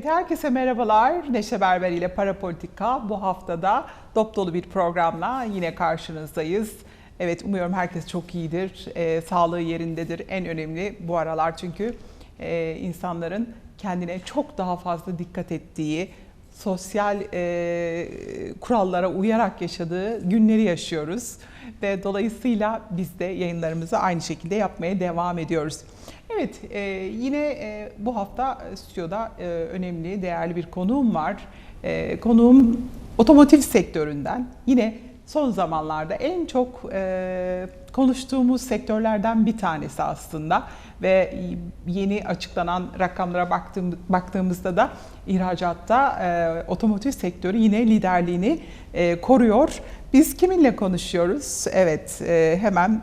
Evet herkese merhabalar. Neşe Berber ile Parapolitika bu haftada dop dolu bir programla yine karşınızdayız. Evet umuyorum herkes çok iyidir, e, sağlığı yerindedir. En önemli bu aralar çünkü e, insanların kendine çok daha fazla dikkat ettiği, sosyal e, kurallara uyarak yaşadığı günleri yaşıyoruz. Ve dolayısıyla biz de yayınlarımızı aynı şekilde yapmaya devam ediyoruz. Evet, e, yine e, bu hafta stüdyoda e, önemli, değerli bir konuğum var. E, konuğum otomotiv sektöründen. Yine son zamanlarda en çok e, konuştuğumuz sektörlerden bir tanesi aslında. Ve yeni açıklanan rakamlara baktığım, baktığımızda da ihracatta e, otomotiv sektörü yine liderliğini e, koruyor. Biz kiminle konuşuyoruz? Evet, e, hemen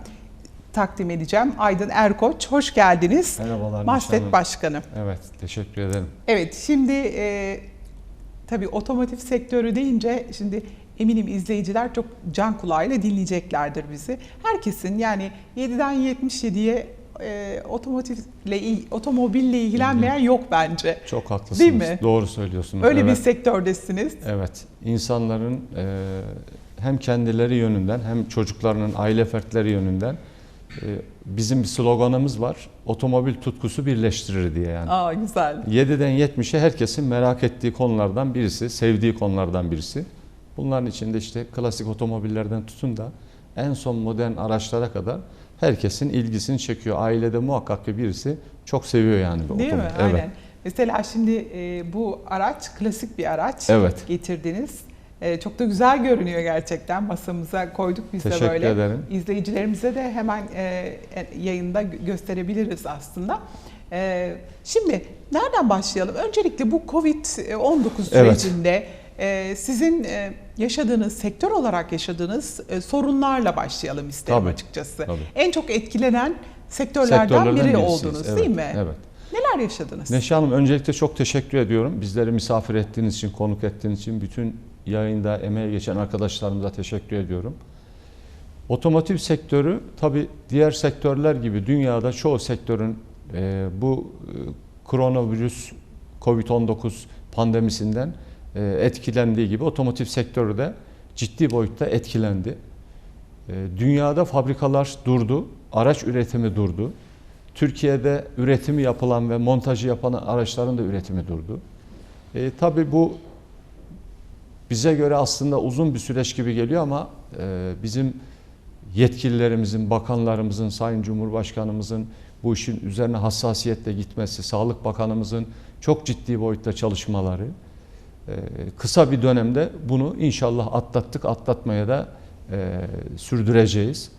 takdim edeceğim. Aydın Erkoç, hoş geldiniz. Merhabalar. Hanım. Başkanı. Evet, teşekkür ederim. Evet, şimdi e, tabii otomotiv sektörü deyince şimdi eminim izleyiciler çok can kulağıyla dinleyeceklerdir bizi. Herkesin yani 7'den 77'ye e, otomotivle il- otomobille ilgilenmeyen yok bence. Çok haklısınız. Değil mi? Doğru söylüyorsunuz. Öyle evet. bir sektördesiniz. Evet. İnsanların e, hem kendileri yönünden hem çocuklarının aile fertleri yönünden bizim bir sloganımız var. Otomobil tutkusu birleştirir diye yani. Aa güzel. 7'den 70'e herkesin merak ettiği konulardan birisi, sevdiği konulardan birisi. Bunların içinde işte klasik otomobillerden tutun da en son modern araçlara kadar herkesin ilgisini çekiyor. Ailede muhakkak ki birisi çok seviyor yani bu Değil mi? otomobil. Aynen. Evet. Mesela şimdi e, bu araç klasik bir araç Evet. getirdiniz. E, çok da güzel görünüyor gerçekten. Masamıza koyduk biz de Teşekkür böyle. ederim. İzleyicilerimize de hemen e, yayında gö- gösterebiliriz aslında. E, şimdi nereden başlayalım? Öncelikle bu Covid-19 Evet. sürecinde e, sizin e, yaşadığınız, sektör olarak yaşadığınız e, sorunlarla başlayalım isterim Tabii, açıkçası. tabii. En çok etkilenen sektörlerden, Sektörlerden biri oldunuz Evet, değil mi? Evet. Neler yaşadınız? Neşe Hanım öncelikle çok teşekkür ediyorum. Bizleri misafir ettiğiniz için, konuk ettiğiniz için bütün yayında emeğe geçen arkadaşlarımıza teşekkür ediyorum. Otomotiv sektörü tabi diğer sektörler gibi dünyada çoğu sektörün e, bu e, koronavirüs Covid-19 pandemisinden e, etkilendiği gibi otomotiv sektörü de ciddi boyutta etkilendi. E, dünyada fabrikalar durdu, araç üretimi durdu. Türkiye'de üretimi yapılan ve montajı yapan araçların da üretimi durdu. E, tabii bu bize göre aslında uzun bir süreç gibi geliyor ama e, bizim yetkililerimizin, bakanlarımızın, Sayın Cumhurbaşkanımızın bu işin üzerine hassasiyetle gitmesi, Sağlık Bakanımızın çok ciddi boyutta çalışmaları, e, kısa bir dönemde bunu inşallah atlattık, atlatmaya da e, sürdüreceğiz.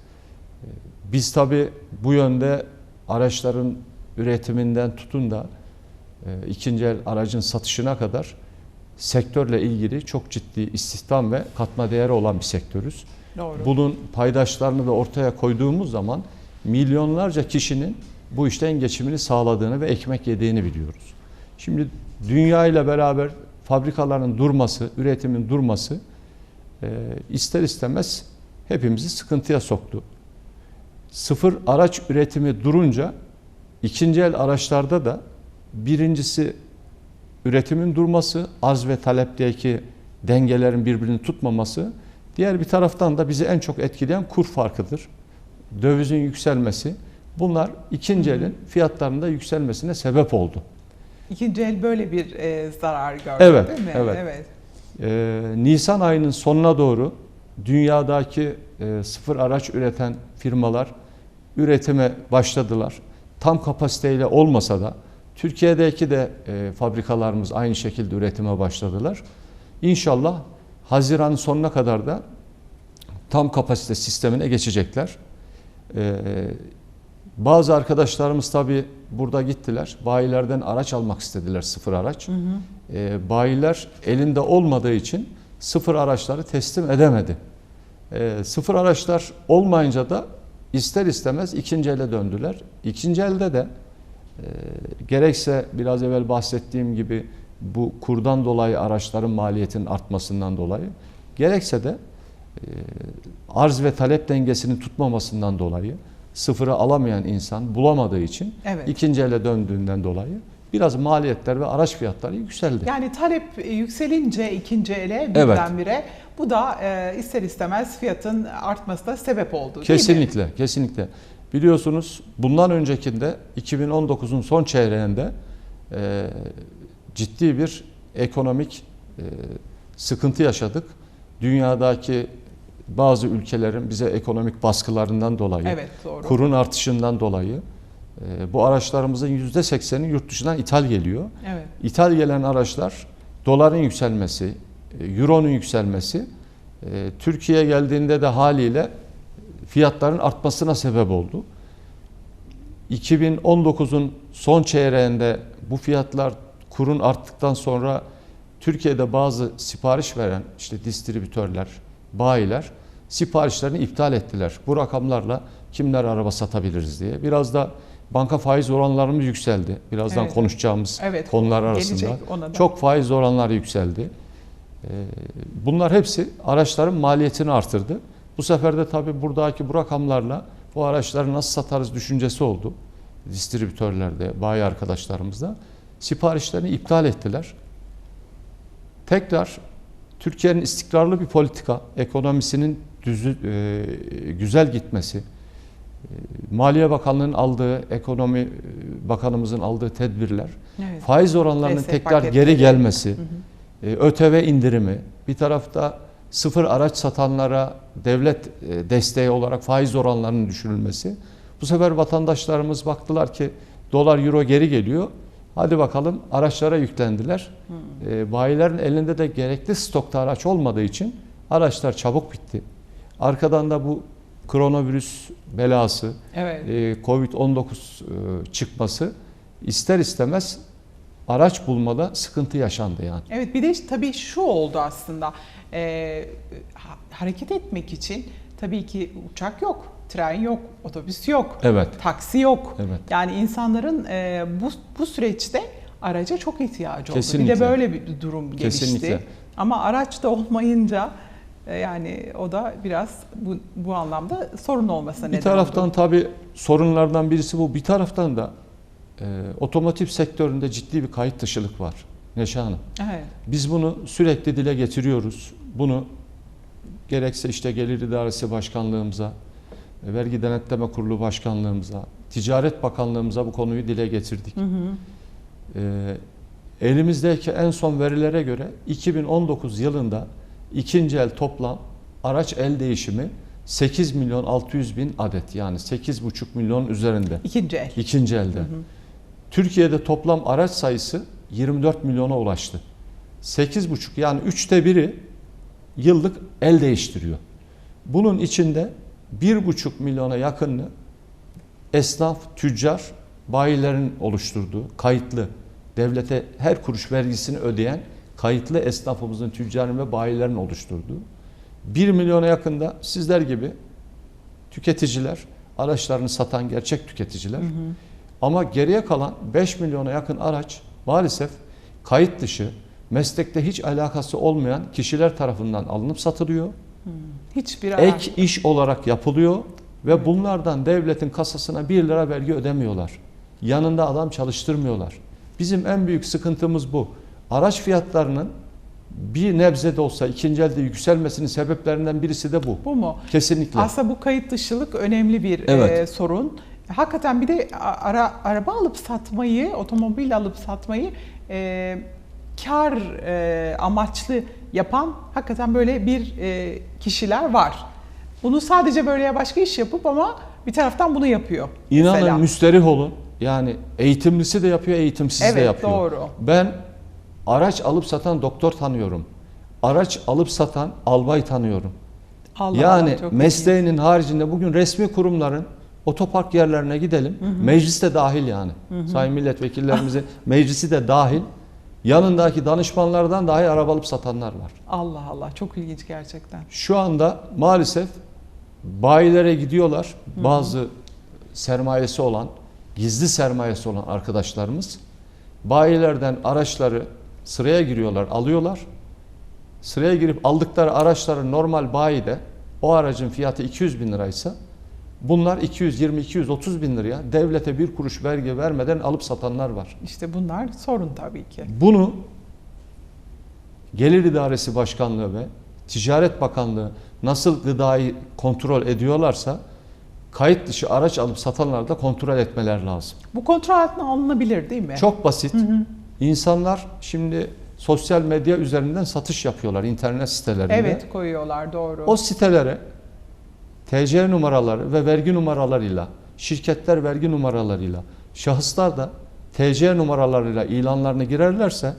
E, Biz tabii bu yönde araçların üretiminden tutun da e, ikinci el aracın satışına kadar sektörle ilgili çok ciddi istihdam ve katma değeri olan bir sektörüz. Doğru. Bunun paydaşlarını da ortaya koyduğumuz zaman milyonlarca kişinin bu işten geçimini sağladığını ve ekmek yediğini biliyoruz. Şimdi dünya ile beraber fabrikaların durması, üretimin durması e, ister istemez hepimizi sıkıntıya soktu. Sıfır araç üretimi durunca ikinci el araçlarda da birincisi üretimin durması, arz ve talepteki dengelerin birbirini tutmaması, diğer bir taraftan da bizi en çok etkileyen kur farkıdır. Dövizin yükselmesi. Bunlar ikinci elin fiyatlarında yükselmesine sebep oldu. İkinci el böyle bir e, zarar gördü Evet, değil mi? evet. Ee, Nisan ayının sonuna doğru dünyadaki e, sıfır araç üreten firmalar üretime başladılar. Tam kapasiteyle olmasa da Türkiye'deki de e, fabrikalarımız aynı şekilde üretime başladılar. İnşallah Haziran sonuna kadar da tam kapasite sistemine geçecekler. Ee, bazı arkadaşlarımız tabi burada gittiler. Bayilerden araç almak istediler sıfır araç. Ee, bayiler elinde olmadığı için sıfır araçları teslim edemedi. Ee, sıfır araçlar olmayınca da ister istemez ikinci ele döndüler. İkinci elde de e, gerekse biraz evvel bahsettiğim gibi bu kurdan dolayı araçların maliyetinin artmasından dolayı gerekse de e, arz ve talep dengesini tutmamasından dolayı sıfırı alamayan insan bulamadığı için Evet. ikinci ele döndüğünden dolayı biraz maliyetler ve araç fiyatları yükseldi. Yani talep e, yükselince ikinci ele Evet. birdenbire bu da e, ister istemez fiyatın artmasına sebep oldu değil mi? Kesinlikle, kesinlikle. Biliyorsunuz bundan öncekinde 2019'un son çeyreğinde e, ciddi bir ekonomik e, sıkıntı yaşadık. Dünyadaki bazı ülkelerin bize ekonomik baskılarından dolayı, Evet doğru. kurun artışından dolayı e, bu araçlarımızın %80'i yurt dışından ithal geliyor. Evet. İthal gelen araçlar doların yükselmesi, e, euronun yükselmesi e, Türkiye'ye geldiğinde de haliyle fiyatların artmasına sebep oldu. 2019'un son çeyreğinde bu fiyatlar kurun arttıktan sonra Türkiye'de bazı sipariş veren işte distribütörler, bayiler siparişlerini iptal ettiler. Bu rakamlarla kimler araba satabiliriz diye. Biraz da banka faiz oranlarımız yükseldi. Birazdan Evet. konuşacağımız Evet, konular arasında. Çok faiz oranları yükseldi. Ee, Bunlar hepsi araçların maliyetini artırdı. Bu sefer de tabii buradaki bu rakamlarla bu araçları nasıl satarız düşüncesi oldu. Distribütörlerde, bayi arkadaşlarımızda. Siparişlerini iptal ettiler. Tekrar Türkiye'nin istikrarlı bir politika, ekonomisinin düzü, e, güzel gitmesi, e, Maliye Bakanlığı'nın aldığı, Ekonomi e, Bakanımızın aldığı tedbirler, Evet. faiz oranlarının Destek tekrar geri gelmesi, Hı hı. e, ÖTV indirimi, bir tarafta sıfır araç satanlara devlet e, desteği olarak faiz oranlarının düşürülmesi. Bu sefer vatandaşlarımız baktılar ki dolar euro geri geliyor. Hadi bakalım araçlara yüklendiler. E, bayilerin elinde de gerekli stokta araç olmadığı için araçlar çabuk bitti. Arkadan da bu koronavirüs belası, Evet. e, Covid-19 e, çıkması ister istemez araç bulmada sıkıntı yaşandı yani. Evet bir de tabii şu oldu aslında Ha- hareket etmek için tabii ki uçak yok, tren yok, otobüs yok, Evet. taksi yok. Evet. Yani insanların e, bu bu süreçte araca çok ihtiyacı oldu. Bir Kesinlikle. de böyle bir durum gelişti. Kesinlikle. Ama araç da olmayınca e, yani o da biraz bu, bu anlamda sorun olmasına neden Bir taraftan oldu. tabii sorunlardan birisi bu. Bir taraftan da e, otomotiv sektöründe ciddi bir kayıt dışılık var Neşe Hanım. Evet. Biz bunu sürekli dile getiriyoruz. Bunu gerekse işte Gelir İdaresi Başkanlığımıza, e, Vergi Denetleme Kurulu Başkanlığımıza, Ticaret Bakanlığımıza bu konuyu dile getirdik. Hı hı. E, elimizdeki en son verilere göre 2019 yılında ikinci el toplam araç el değişimi 8 milyon 600 bin adet yani 8,5 milyon üzerinde İkinci el. ikinci elde. Türkiye'de toplam araç sayısı 24 milyona ulaştı. 8,5 yani üçte biri yıllık el değiştiriyor. Bunun içinde 1,5 milyona yakını esnaf, tüccar, bayilerin oluşturduğu kayıtlı devlete her kuruş vergisini ödeyen kayıtlı esnafımızın, tüccarın ve bayilerin oluşturduğu 1 milyona yakında sizler gibi tüketiciler, araçlarını satan gerçek tüketiciler. Ama geriye kalan 5 milyona yakın araç maalesef kayıt dışı, meslekte hiç alakası olmayan kişiler tarafından alınıp satılıyor. Hiçbir araç. Ek iş olarak yapılıyor ve bunlardan devletin kasasına 1 lira vergi ödemiyorlar. Yanında adam çalıştırmıyorlar. Bizim en büyük sıkıntımız bu. Araç fiyatlarının bir nebze de olsa ikinci elde yükselmesinin sebeplerinden birisi de bu. Bu mu? Kesinlikle. Aslında bu kayıt dışılık önemli bir Evet. e, sorun. Hakikaten bir de ara, araba alıp satmayı, otomobil alıp satmayı e, kar e, amaçlı yapan hakikaten böyle bir e, kişiler var. Bunu sadece böyle başka iş yapıp ama bir taraftan bunu yapıyor. İnanın mesela. müsterih olun. Yani eğitimlisi de yapıyor, eğitimsiz de Evet, yapıyor. doğru. Ben araç alıp satan doktor tanıyorum. Araç alıp satan albay tanıyorum. Allah yani Allah, mesleğinin haricinde bugün resmi kurumların otopark yerlerine gidelim. Meclis de dahil yani. Sayın milletvekillerimizin meclisi de dahil. Yanındaki danışmanlardan dahi araba alıp satanlar var. Allah Allah çok ilginç gerçekten. Şu anda maalesef bayilere gidiyorlar. Bazı sermayesi olan, gizli sermayesi olan arkadaşlarımız bayilerden araçları sıraya giriyorlar, alıyorlar. Sıraya girip aldıkları araçların normal bayide o aracın fiyatı 200 bin liraysa Bunlar 220-230 bin liraya devlete bir kuruş vergi vermeden alıp satanlar var. İşte bunlar sorun tabii ki. Bunu Gelir İdaresi Başkanlığı ve Ticaret Bakanlığı nasıl gıdayı kontrol ediyorlarsa kayıt dışı araç alıp satanları da kontrol etmeler lazım. Bu kontrol altına alınabilir değil mi? Çok basit. İnsanlar şimdi sosyal medya üzerinden satış yapıyorlar internet sitelerinde. Evet koyuyorlar doğru. O sitelere TC numaraları ve vergi numaralarıyla, şirketler vergi numaralarıyla, şahıslar da TC numaralarıyla ilanlarını girerlerse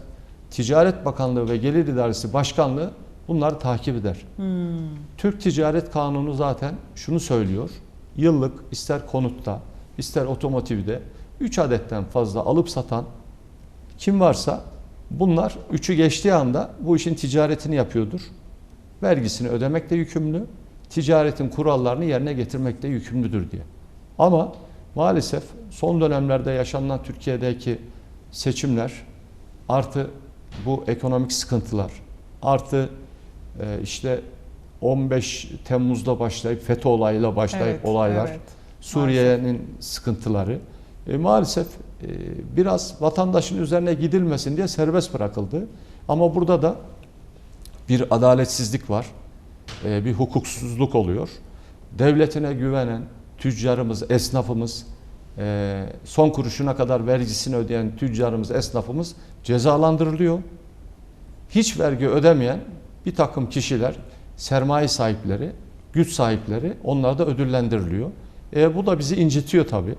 Ticaret Bakanlığı ve Gelir İdaresi Başkanlığı bunları takip eder. Hmm. Türk Ticaret Kanunu zaten şunu söylüyor. Yıllık ister konutta, ister otomotivde 3 adetten fazla alıp satan kim varsa bunlar üçü geçtiği anda bu işin ticaretini yapıyordur. Vergisini ödemekle yükümlü, ticaretin kurallarını yerine getirmekle yükümlüdür diye. Ama maalesef son dönemlerde yaşanan Türkiye'deki seçimler artı bu ekonomik sıkıntılar artı e, işte 15 Temmuz'da başlayıp FETÖ olayıyla başlayıp Evet, olaylar evet. Suriye'nin sıkıntıları e, maalesef e, biraz vatandaşın üzerine gidilmesin diye serbest bırakıldı. Ama burada da bir adaletsizlik var, bir hukuksuzluk oluyor. Devletine güvenen tüccarımız, esnafımız, e, son kuruşuna kadar vergisini ödeyen tüccarımız, esnafımız cezalandırılıyor. Hiç vergi ödemeyen bir takım kişiler, sermaye sahipleri, güç sahipleri onlar da ödüllendiriliyor. E, bu da bizi incitiyor tabii.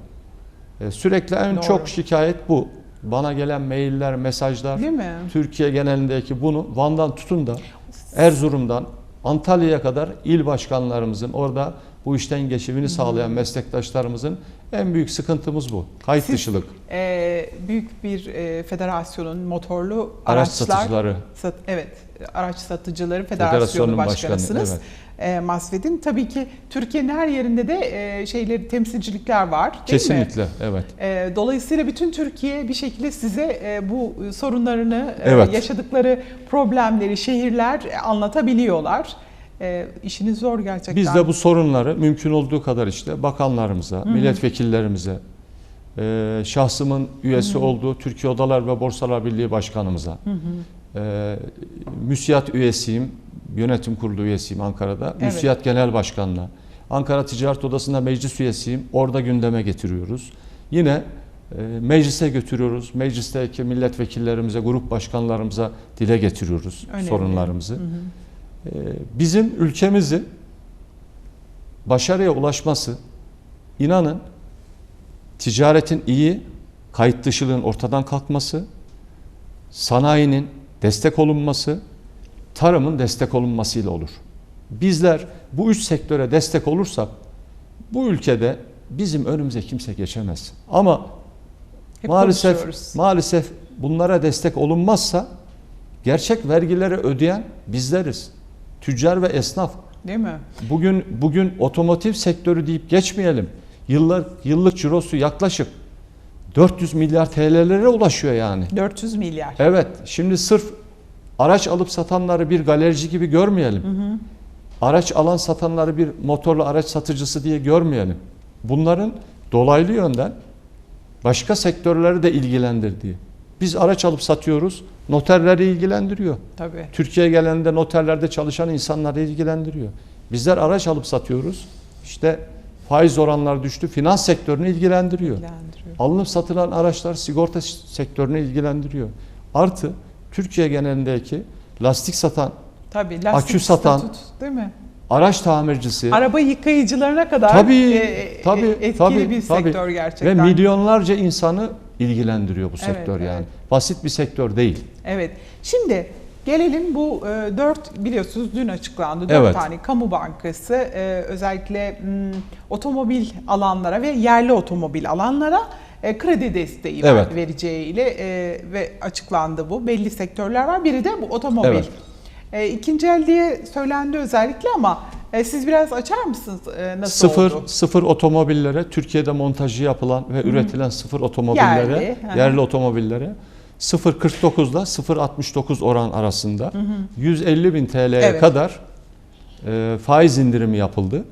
E, sürekli en Doğru. çok şikayet bu. Bana gelen mailler, mesajlar, Değil mi? Türkiye genelindeki bunu Van'dan tutun da Erzurum'dan Antalya'ya kadar il başkanlarımızın orada bu işten geçimini sağlayan meslektaşlarımızın en büyük sıkıntımız bu. Kayıt Siz- dışılık. Ee, büyük bir e, federasyonun motorlu Araç araçlar satıcıları. Sat- evet, araç satıcıları federasyonu başkanı, başkanısınız. evet. E, Masved'in tabii ki Türkiye'nin her yerinde de e, şeyleri temsilcilikler var, değil mi? Kesinlikle evet. E, Dolayısıyla bütün Türkiye bir şekilde size e, bu sorunlarını, e, Evet. yaşadıkları problemleri, şehirler e, anlatabiliyorlar. E, İşiniz zor gerçekten. Biz de bu sorunları mümkün olduğu kadar işte bakanlarımıza, milletvekillerimize, e, şahsımın üyesi olduğu Türkiye Odalar ve Borsalar Birliği Başkanımıza, e, müsiyat üyesiyim, yönetim kurulu üyesiyim Ankara'da, Evet. müsiyat genel başkanlığı. Ankara Ticaret Odası'nda meclis üyesiyim, orada gündeme getiriyoruz. Yine e, meclise götürüyoruz, meclisteki milletvekillerimize, grup başkanlarımıza dile getiriyoruz Önemli. sorunlarımızı. Ee, bizim ülkemizi başarıya ulaşması inanın ticaretin iyi, kayıt dışılığın ortadan kalkması, sanayinin destek olunması, tarımın destek olunmasıyla olur. Bizler bu üç sektöre destek olursak bu ülkede bizim önümüze kimse geçemez. Ama Hep maalesef maalesef bunlara destek olunmazsa gerçek vergileri ödeyen bizleriz. Tüccar ve esnaf. Değil mi? Bugün bugün otomotiv sektörü deyip geçmeyelim. Yıllar yıllık cirosu yaklaşık 400 milyar TL'lere ulaşıyor yani. 400 milyar. Evet, şimdi sırf araç alıp satanları bir galerici gibi görmeyelim. Araç alan satanları bir motorlu araç satıcısı diye görmeyelim. Bunların dolaylı yönden başka sektörleri de ilgilendirdiği. Biz araç alıp satıyoruz, noterleri ilgilendiriyor. Tabii. Türkiye geleninde noterlerde çalışan insanları ilgilendiriyor. Bizler araç alıp satıyoruz. İşte faiz oranları düştü, finans sektörünü ilgilendiriyor. ilgilendiriyor. Alınıp satılan araçlar sigorta sektörünü ilgilendiriyor. Artı Türkiye genelindeki lastik satan, Tabii. Lastik Akü satan- statut, değil mi? araç tamircisi Araba yıkayıcılarına kadar Tabii, e, tabii, etkili tabii, bir tabii. sektör ve gerçekten. milyonlarca insanı ilgilendiriyor bu sektör evet. yani. Basit bir sektör değil. Evet. Şimdi gelelim bu e, dört biliyorsunuz dün açıklandı. Dört Evet. tane kamu bankası e, özellikle m, otomobil alanlara ve yerli otomobil alanlara e, kredi desteği Evet. vereceğiyle e, ve açıklandı bu. Belli sektörler var. Biri de bu otomobil. Evet. E, ikinci el diye söylendi özellikle ama e, siz biraz açar mısınız e, nasıl sıfır oldu? sıfır otomobillere Türkiye'de montajı yapılan ve üretilen sıfır otomobillere Yerli, yerli, hı hı. otomobillere 0.49 ile 0.69 oran arasında 150 bin TL'ye Evet. kadar e, faiz indirimi yapıldı.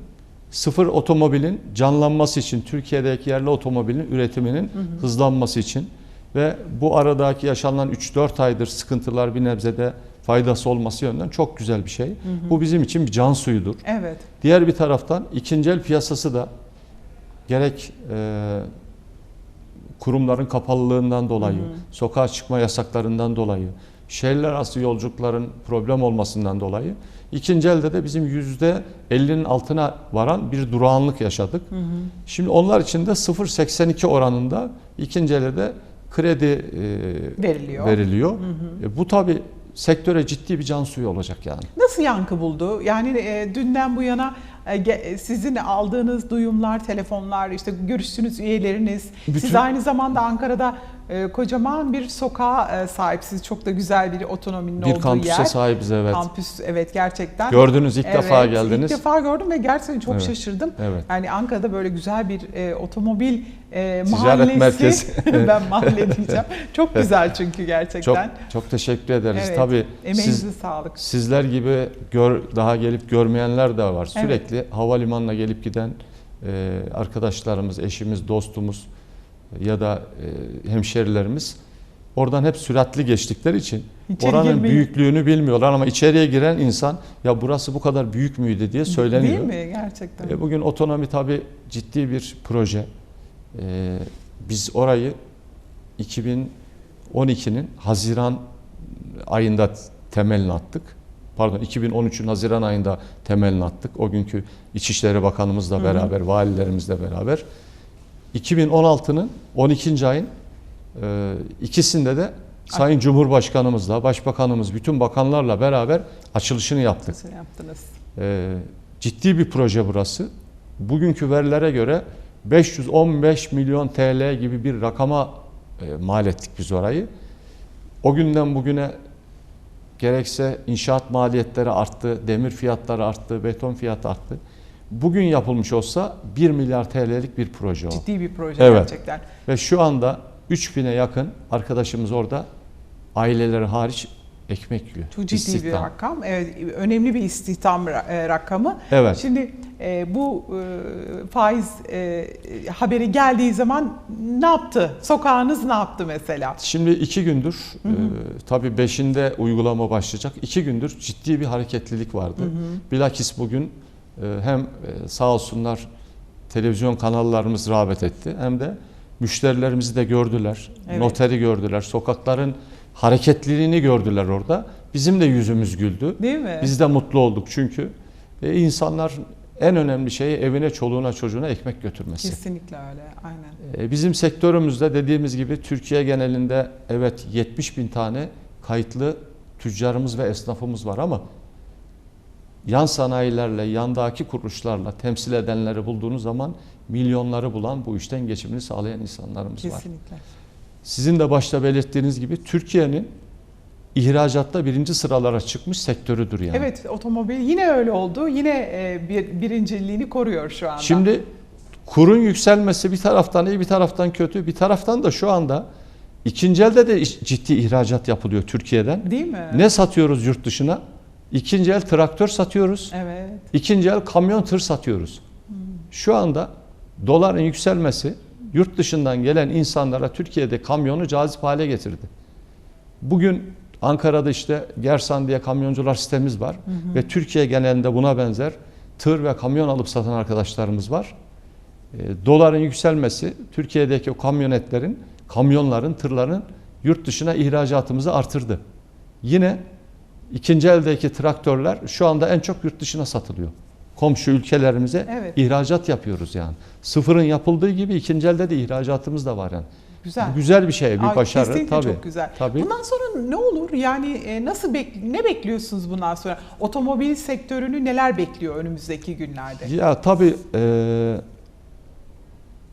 sıfır otomobilin canlanması için, Türkiye'deki yerli otomobilin üretiminin hızlanması için ve bu aradaki yaşanan 3-4 aydır sıkıntılar bir nebzede faydası olması yönünden çok güzel bir şey. Bu bizim için bir can suyudur. Evet. Diğer bir taraftan ikinci el piyasası da gerek e, kurumların kapalılığından dolayı, sokağa çıkma yasaklarından dolayı, şehirler arası yolculukların problem olmasından dolayı ikinci elde de bizim yüzde 50'nin altına varan bir durağanlık yaşadık. Şimdi onlar için de 0.82 oranında ikinci elde de kredi e, Veriliyor. veriliyor. E, bu tabi sektöre ciddi bir can suyu olacak yani. Nasıl yankı buldu? Yani e, dünden bu yana e, ge- sizin aldığınız duyumlar, telefonlar, işte görüştüğünüz üyeleriniz. Siz Bütün- aynı zamanda Ankara'da e, kocaman bir sokağa e, sahipsiniz. Çok da güzel bir otonominin Bir olduğu kampüse yer. sahibiz evet. Kampüs evet gerçekten. Gördünüz ilk defa Evet, geldiniz. İlk defa gördüm ve gerçekten çok Evet. şaşırdım. Evet. Yani Ankara'da böyle güzel bir e, otomobil e, Ticaret mahallesi. merkezi. ben mahalle diyeceğim. Çok güzel çünkü gerçekten. Çok çok teşekkür ederiz. Evet, Tabii Emeğinize siz sağlık. sizler gibi gör, daha gelip görmeyenler de var. Evet. Sürekli havalimanına gelip giden e, arkadaşlarımız, eşimiz, dostumuz ya da e, hemşerilerimiz oradan hep süratli geçtikleri için İçeri oranın girmeyi- büyüklüğünü bilmiyorlar ama içeriye giren insan ya burası bu kadar büyük müydü diye söyleniyor. Değil mi gerçekten? E, Bugün otonomi tabi ciddi bir proje. E, Biz orayı 2012'nin Haziran ayında temelini attık. Pardon 2013'ün Haziran ayında temelini attık. O günkü İçişleri Bakanımızla beraber, valilerimizle beraber. 2016'nın 12. ayın e, ikisinde de Sayın Cumhurbaşkanımızla, Başbakanımız, bütün bakanlarla beraber açılışını yaptık. Nasıl yaptınız? Ee, ciddi bir proje burası. Bugünkü verilere göre 515 milyon TL gibi bir rakama e, mal ettik biz orayı. O günden bugüne gerekse inşaat maliyetleri arttı, demir fiyatları arttı, beton fiyatı arttı. Bugün yapılmış olsa 1 milyar TL'lik bir proje o. Ciddi bir proje Evet. gerçekten. Ve şu anda 3000'e yakın arkadaşımız orada aileleri hariç ekmek yiyor. Çok ciddi bir İstihdam. rakam. Evet, önemli bir istihdam e, rakamı. Evet. Şimdi e, bu e, faiz e, haberi geldiği zaman ne yaptı? Sokağınız ne yaptı mesela? Şimdi iki gündür, e, tabii beşinde uygulama başlayacak. İki gündür ciddi bir hareketlilik vardı. Bilakis bugün hem e, sağ olsunlar televizyon kanallarımız rağbet etti hem de müşterilerimizi de gördüler. Evet. Noteri gördüler. Sokakların hareketliliğini gördüler orada. Bizim de yüzümüz güldü. Değil mi? Biz de mutlu olduk çünkü e, insanlar en önemli şeyi evine, çoluğuna, çocuğuna ekmek götürmesi. Kesinlikle öyle. Aynen. E, Bizim sektörümüzde dediğimiz gibi Türkiye genelinde evet 70 bin tane kayıtlı tüccarımız ve esnafımız var ama yan sanayilerle, yandaki kuruluşlarla temsil edenleri bulduğunuz zaman milyonları bulan bu işten geçimini sağlayan insanlarımız var. Kesinlikle. Sizin de başta belirttiğiniz gibi Türkiye'nin ihracatta birinci sıralara çıkmış sektörüdür yani. Evet, otomobil yine öyle oldu. Yine e, bir birinciliğini koruyor şu anda. Şimdi kurun yükselmesi bir taraftan iyi bir taraftan kötü bir taraftan da şu anda ikinci elde de ciddi ihracat yapılıyor Türkiye'den. değil mi? Ne satıyoruz yurt dışına? İkinci el traktör satıyoruz. Evet. İkinci el kamyon tır satıyoruz. Şu anda doların yükselmesi yurt dışından gelen insanlara Türkiye'de kamyonu cazip hale getirdi. Bugün Ankara'da işte Gersan diye kamyoncular sitemiz var ve Türkiye genelinde buna benzer tır ve kamyon alıp satan arkadaşlarımız var. E, doların yükselmesi Türkiye'deki o kamyonetlerin, kamyonların, tırların yurt dışına ihracatımızı artırdı. Yine ikinci eldeki traktörler şu anda en çok yurt dışına satılıyor. Komşu ülkelerimize Evet. ihracat yapıyoruz yani. Sıfırın yapıldığı gibi ikinci elde de ihracatımız da var yani. Güzel. Bu güzel bir şey, bir Aa, başarı Kesinlikle tabii. çok güzel. Tabii. Bundan sonra ne olur? Yani e, nasıl bek- ne bekliyorsunuz bundan sonra? Otomobil sektörünü neler bekliyor önümüzdeki günlerde? Ya tabii e,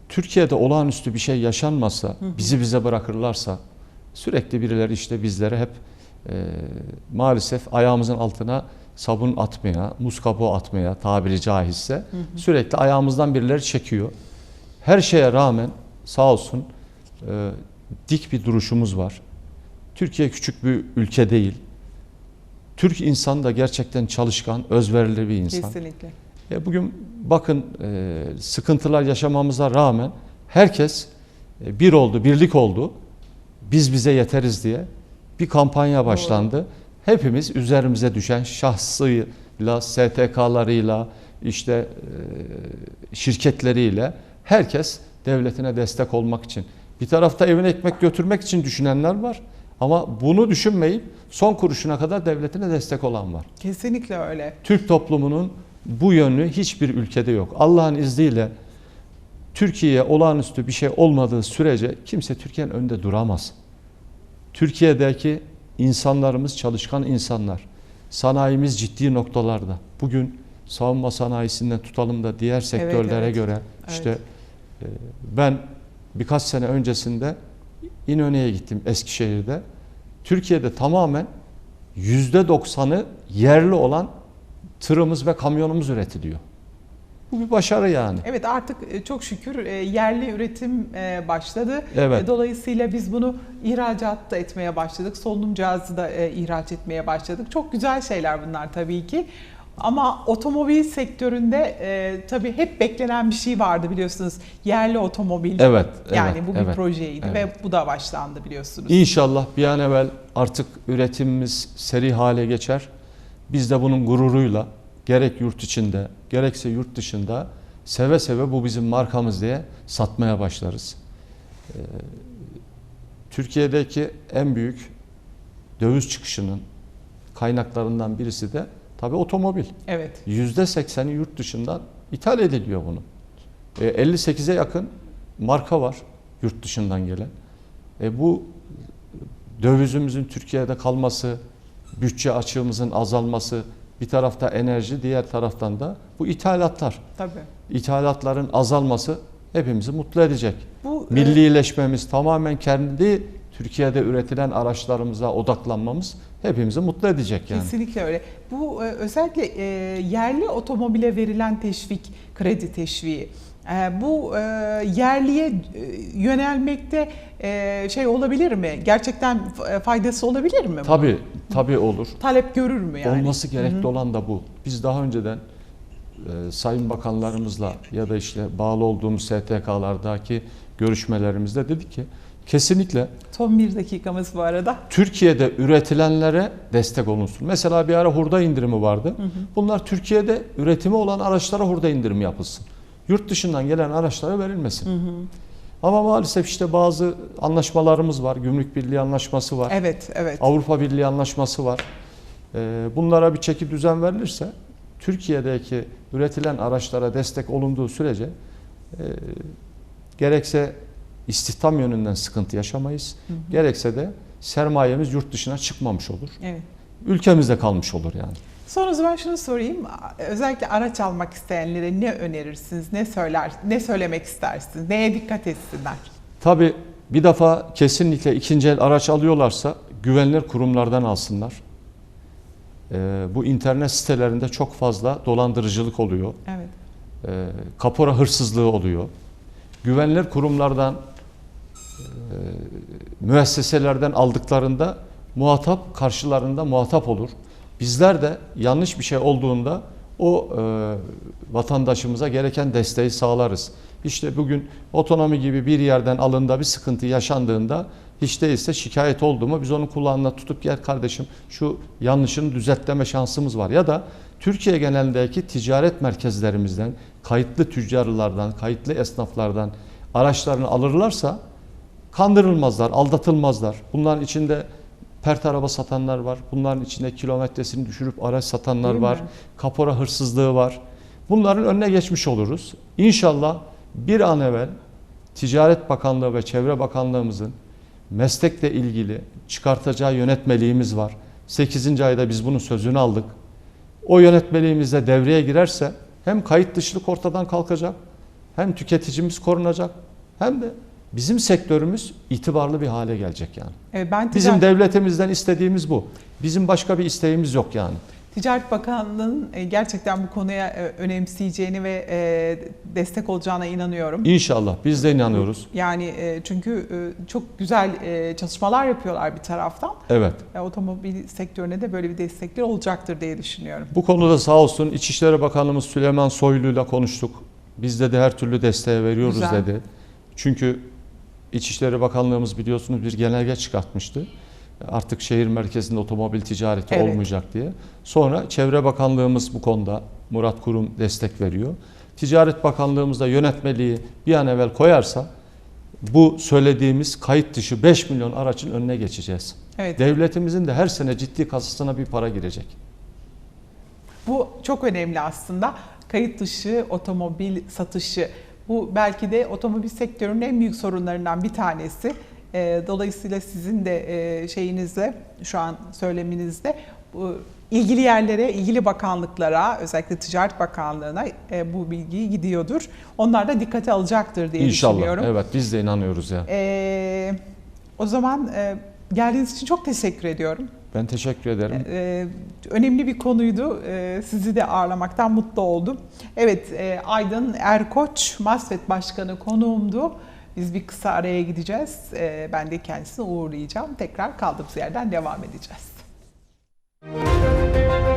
Türkiye'de olağanüstü bir şey yaşanmasa, bizi bize bırakırlarsa sürekli birileri işte bizlere hep e, maalesef ayağımızın altına sabun atmaya, muz kabuğu atmaya tabiri caizse sürekli ayağımızdan birileri çekiyor. Her şeye rağmen sağ olsun e, dik bir duruşumuz var. Türkiye küçük bir ülke değil. Türk insan da gerçekten çalışkan, özverili bir insan. Kesinlikle. E, bugün bakın e, sıkıntılar yaşamamıza rağmen herkes e, bir oldu, birlik oldu. Biz bize yeteriz diye bir kampanya başlandı. Hepimiz üzerimize düşen şahsıyla, STK'larıyla, işte e, şirketleriyle herkes devletine destek olmak için. Bir tarafta evine ekmek götürmek için düşünenler var. Ama bunu düşünmeyip son kuruşuna kadar devletine destek olan var. Kesinlikle öyle. Türk toplumunun bu yönü hiçbir ülkede yok. Allah'ın izniyle Türkiye'ye olağanüstü bir şey olmadığı sürece kimse Türkiye'nin önünde duramaz. Türkiye'deki insanlarımız çalışkan insanlar. Sanayimiz ciddi noktalarda. Bugün savunma sanayisinden tutalım da diğer sektörlere evet. göre işte e, ben birkaç sene öncesinde İnönü'ye gittim Eskişehir'de. Türkiye'de tamamen %90'ı yerli olan tırımız ve kamyonumuz üretiliyor. Bu bir başarı yani. Evet artık e, çok şükür e, yerli üretim e, başladı. Evet. Dolayısıyla biz bunu ihracat da etmeye başladık. Solunum cihazı da ihraç etmeye başladık. Çok güzel şeyler bunlar tabii ki. Ama otomobil sektöründe e, tabii hep beklenen bir şey vardı biliyorsunuz. Yerli otomobil. Evet. Yani evet, bu bir evet. projeydi evet. ve bu da başlandı biliyorsunuz. İnşallah bir an evvel artık üretimimiz seri hale geçer. Biz de bunun gururuyla gerek yurt içinde gerekse yurt dışında seve seve bu bizim markamız diye satmaya başlarız. Ee, Türkiye'deki en büyük döviz çıkışının kaynaklarından birisi de tabii otomobil. Evet. %80'i yurt dışından ithal ediliyor bunun. E, 58'e yakın marka var yurt dışından gelen. E, bu dövizimizin Türkiye'de kalması, bütçe açığımızın azalması, bir tarafta enerji, diğer taraftan da bu ithalatlar. Tabii. İthalatların azalması hepimizi mutlu edecek. Bu e, Millileşmemiz, tamamen kendi Türkiye'de üretilen araçlarımıza odaklanmamız hepimizi mutlu edecek yani. Kesinlikle öyle. Bu e, özellikle e, yerli otomobile verilen teşvik, kredi teşviği. E, bu e, yerliye e, yönelmekte e, şey olabilir mi? Gerçekten faydası olabilir mi? Tabii, tabii olur. Talep görür mü yani? Olması gerekli olan da bu. Biz daha önceden sayın bakanlarımızla ya da işte bağlı olduğumuz STK'lardaki görüşmelerimizde dedik ki kesinlikle Son bir dakikamız bu arada. Türkiye'de üretilenlere destek olunsun. Mesela bir ara hurda indirimi vardı. Bunlar Türkiye'de üretimi olan araçlara hurda indirimi yapılsın. Yurt dışından gelen araçlara verilmesin. Ama maalesef işte bazı anlaşmalarımız var. Gümrük Birliği anlaşması var. Evet, evet. Avrupa Birliği anlaşması var. Ee, Bunlara bir çeki düzen verilirse Türkiye'deki üretilen araçlara destek olunduğu sürece e, gerekse istihdam yönünden sıkıntı yaşamayız. Hı hı. Gerekse de sermayemiz yurt dışına çıkmamış olur. Evet. Ülkemizde kalmış olur yani. Son o zaman şunu sorayım. Özellikle araç almak isteyenlere ne önerirsiniz? Ne söyler? Ne söylemek istersiniz? Neye dikkat etsinler? Tabii bir defa kesinlikle ikinci el araç alıyorlarsa güvenilir kurumlardan alsınlar. Ee, bu internet sitelerinde çok fazla dolandırıcılık oluyor. Evet. e, kapora hırsızlığı oluyor. Güvenilir kurumlardan, e, müesseselerden aldıklarında muhatap karşılarında muhatap olur. Bizler de yanlış bir şey olduğunda o e, vatandaşımıza gereken desteği sağlarız. İşte bugün otonomi gibi bir yerden alında bir sıkıntı yaşandığında hiç değilse şikayet oldu mu biz onun kulağına tutup gel kardeşim şu yanlışını düzeltleme şansımız var. Ya da Türkiye genelindeki ticaret merkezlerimizden, kayıtlı tüccarlardan, kayıtlı esnaflardan araçlarını alırlarsa kandırılmazlar, aldatılmazlar. Bunların içinde pert araba satanlar var. Bunların içinde kilometresini düşürüp araç satanlar Değil mi? var. Kapora hırsızlığı var. Bunların önüne geçmiş oluruz. İnşallah bir an evvel Ticaret Bakanlığı ve Çevre Bakanlığımızın meslekle ilgili çıkartacağı yönetmeliğimiz var. 8. ayda biz bunun sözünü aldık. O yönetmeliğimiz de devreye girerse hem kayıt dışılık ortadan kalkacak, hem tüketicimiz korunacak, hem de bizim sektörümüz itibarlı bir hale gelecek yani. Evet, ben Bizim ticaret- devletimizden istediğimiz bu. Bizim başka bir isteğimiz yok yani. Ticaret Bakanlığı'nın e, gerçekten bu konuya e, önemseyeceğini ve e, destek olacağına inanıyorum. İnşallah biz de inanıyoruz. Yani çünkü çok güzel çalışmalar yapıyorlar bir taraftan. Evet. Otomobil sektörüne de böyle bir destekleri olacaktır diye düşünüyorum. Bu konuda sağ olsun İçişleri Bakanımız Süleyman Soylu'yla konuştuk. Bizde de her türlü desteği veriyoruz Güzel. dedi. Çünkü İçişleri Bakanlığımız biliyorsunuz bir genelge çıkartmıştı. Artık şehir merkezinde otomobil ticareti Evet. olmayacak diye. Sonra Çevre Bakanlığımız bu konuda Murat Kurum destek veriyor. Ticaret Bakanlığımız da yönetmeliği bir an evvel koyarsa bu söylediğimiz kayıt dışı 5 milyon aracın önüne geçeceğiz. Evet. Devletimizin de her sene ciddi kasasına bir para girecek. Bu çok önemli aslında. Kayıt dışı otomobil satışı. Bu belki de otomobil sektörünün en büyük sorunlarından bir tanesi. Ee, Dolayısıyla sizin de e, şeyinizle, şu an söyleminizde ilgili yerlere, ilgili bakanlıklara, özellikle Ticaret Bakanlığı'na e, bu bilgi gidiyordur. Onlar da dikkate alacaktır diye İnşallah. düşünüyorum. Evet biz de inanıyoruz ya. Ee, o zaman e, geldiğiniz için çok teşekkür ediyorum. Ben teşekkür ederim. Ee, önemli bir konuydu. Ee, sizi de ağırlamaktan mutlu oldum. Evet, e, Aydın Erkoç, MASFET Başkanı konuğumdu. Biz bir kısa araya gideceğiz. Ee, ben de kendisini uğurlayacağım. Tekrar kaldığımız yerden devam edeceğiz. Müzik